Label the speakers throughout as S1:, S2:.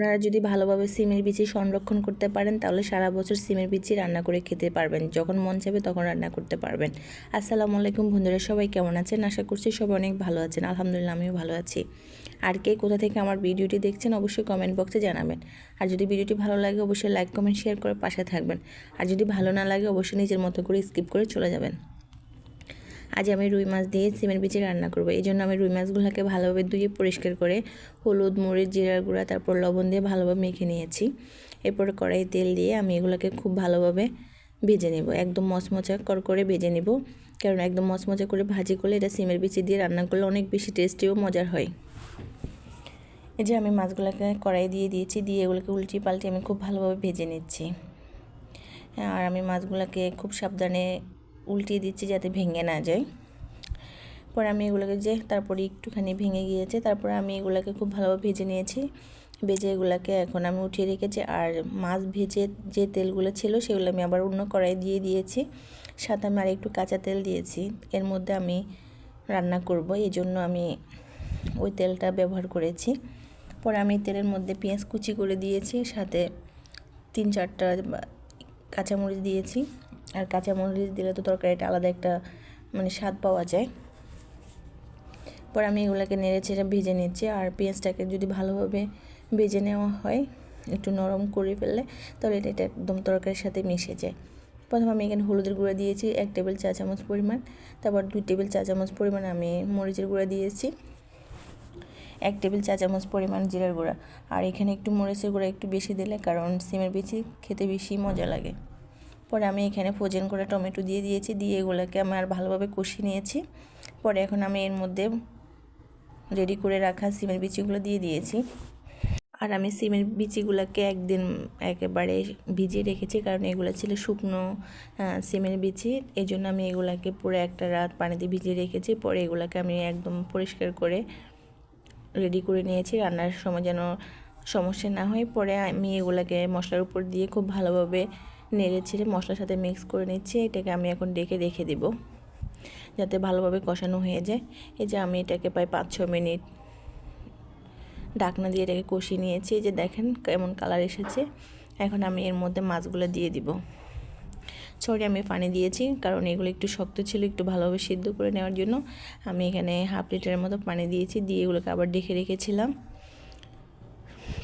S1: আপনারা যদি ভালোভাবে সিমের বিচি সংরক্ষণ করতে পারেন, তাহলে সারা বছর সিমের বিচি রান্না করে খেতে পারবেন। যখন মন চাইবে তখন রান্না করতে পারবেন। আসসালামু আলাইকুম বন্ধুরা, সবাই কেমন আছেন? আশা করছি সবাই অনেক ভালো আছেন। আলহামদুলিল্লাহ, আমিও ভালো আছি। আর কে কোথা থেকে আমার ভিডিওটি দেখছেন অবশ্যই কমেন্ট বক্সে জানাবেন। আর যদি ভিডিওটি ভালো লাগে, অবশ্যই লাইক কমেন্ট শেয়ার করে পাশে থাকবেন। আর যদি ভালো না লাগে, অবশ্যই নিজের মতো করে স্কিপ করে চলে যাবেন। আজ আমি রুই মাছ দিয়ে সিমের বিচি রান্না করব। এই জন্য আমি রুই মাছগুলোকে ভালোভাবে ধুয়ে পরিষ্কার করে হলুদ, মরিচ, জিরার গুঁড়া, তারপর লবণ দিয়ে ভালোভাবে মেখে নিয়েছি। এরপর কড়াই তেল দিয়ে আমি এগুলোকে খুব ভালোভাবে ভেজে নেব। একদম মচমচা কর করে ভেজে নেব। কারণ একদম মচমচা করে ভাজি করলে এটা সিমের বিচি দিয়ে রান্না করলে অনেক বেশি টেস্টি ও মজার হয়। এই যে আমি মাছগুলোকে কড়াই দিয়ে দিয়েছি, দিয়ে এগুলোকে উল্টি পাল্টে আমি খুব ভালোভাবে ভেজে নিচ্ছি। আর আমি মাছগুলোকে খুব সাবধানে উল্টিয়ে দিচ্ছি যাতে ভেঙে না যায়। পরে আমি এগুলোকে যে তারপরে একটুখানি ভেঙে গিয়েছে, তারপরে আমি এগুলোকে খুব ভালোভাবে ভেজে নিয়েছি। ভেজে এগুলোকে এখন আমি উঠিয়ে রেখেছি, আর মাছ ভেজে যে তেলগুলো ছিল সেগুলো আমি আবার অন্য কড়াই দিয়ে দিয়েছি। সাথে আমি আর একটু কাঁচা তেল দিয়েছি, এর মধ্যে আমি রান্না করব, এই জন্য আমি ওই তেলটা ব্যবহার করেছি। পরে আমি তেলের মধ্যে পেঁয়াজ কুচি করে দিয়েছি, সাথে তিন চারটা কাঁচামরিচ দিয়েছি। আর কাঁচামরিচ দিলে তো তরকারিটা আলাদা একটা মানে স্বাদ পাওয়া যায়। পর আমি এগুলোকে নেড়ে চেড়ে ভেজে নিচ্ছি, আর পেঁয়াজটাকে যদি ভালোভাবে ভেজে নেওয়া হয়, একটু নরম করে ফেললে তাহলে এটা এটা একদম তরকারির সাথে মিশে যায়। প্রথমে আমি এখানে হলুদের গুঁড়া দিয়েছি, এক টেবিল চা চামচ পরিমাণ। তারপর দুই টেবিল চা চামচ পরিমাণ আমি মরিচের গুঁড়া দিয়েছি। এক টেবিল চা চামচ পরিমাণ জিরার গুঁড়া। আর এখানে একটু মরিচের গুঁড়া একটু বেশি দিলে, কারণ সিমের বিচি খেতে বেশি মজা লাগে। পরে আমি এখানে ফোজেন করে টমেটো দিয়ে দিয়েছি, দিয়ে এগুলোকে আমি আর ভালোভাবে কষিয়ে নিয়েছি। পরে এখন আমি এর মধ্যে রেডি করে রাখা সিমের বিচিগুলো দিয়ে দিয়েছি। আর আমি সিমের বিচিগুলোকে একদিন একেবারে ভিজিয়ে রেখেছি, কারণ এগুলো ছিল শুকনো সিমের বিচি। এই জন্য আমি এগুলাকে পুরো একটা রাত পানিতে ভিজিয়ে রেখেছি। পরে এগুলোকে আমি একদম পরিষ্কার করে রেডি করে নিয়েছি। রান্নার সময় যেন সমস্যা না হয়। পরে আমি এগুলোকে মশলার উপর দিয়ে খুব ভালোভাবে নেড়ে ছেড়ে মশলার সাথে মিক্স করে নিচ্ছি। এটাকে আমি এখন ডেকে রেখে দেব, যাতে ভালোভাবে কষানো হয়ে যায়। এই যে আমি এটাকে প্রায় পাঁচ ছ মিনিট ডাকনা দিয়ে এটাকে কষিয়ে নিয়েছি। এই যে দেখেন কেমন কালার এসেছে। এখন আমি এর মধ্যে মাছগুলো দিয়ে দিব। ছড়ে আমি পানি দিয়েছি, কারণ এগুলো একটু শক্ত ছিল একটু ভালোভাবে সিদ্ধ করে নেওয়ার জন্য। আমি এখানে হাফ লিটারের মতো পানি দিয়েছি, দিয়ে এগুলোকে আবার ডেকে রেখেছিলাম।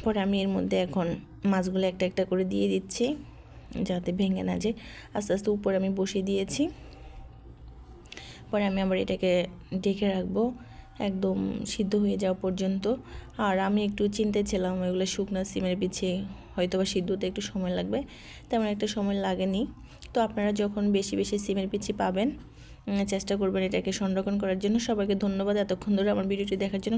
S1: পরে আমি এর মধ্যে এখন মাছগুলো একটা একটা করে দিয়ে দিচ্ছি। যাতে ভেঙে না যায়। আস্তে আস্তে উপরে আমি বসিয়ে দিয়েছি। পরে আমি আবার এটাকে ডেকে রাখব। একদম সিদ্ধ হয়ে যাওয়া পর্যন্ত। আর আমি একটু চিনতে ছিলাম এগুলো শুকনো সিমের পিছিয়ে হয়তো বা সিদ্ধতে একটু সময় লাগবে। তেমন একটা সময় লাগেনি। তো আপনারা যখন বেশি বেশি সিমের পিছি পাবেন চেষ্টা করবেন এটাকে সংরক্ষণ করার জন্য। সবাইকে ধন্যবাদ এতক্ষণ ধরে আমার ভিডিওটি দেখার জন্য।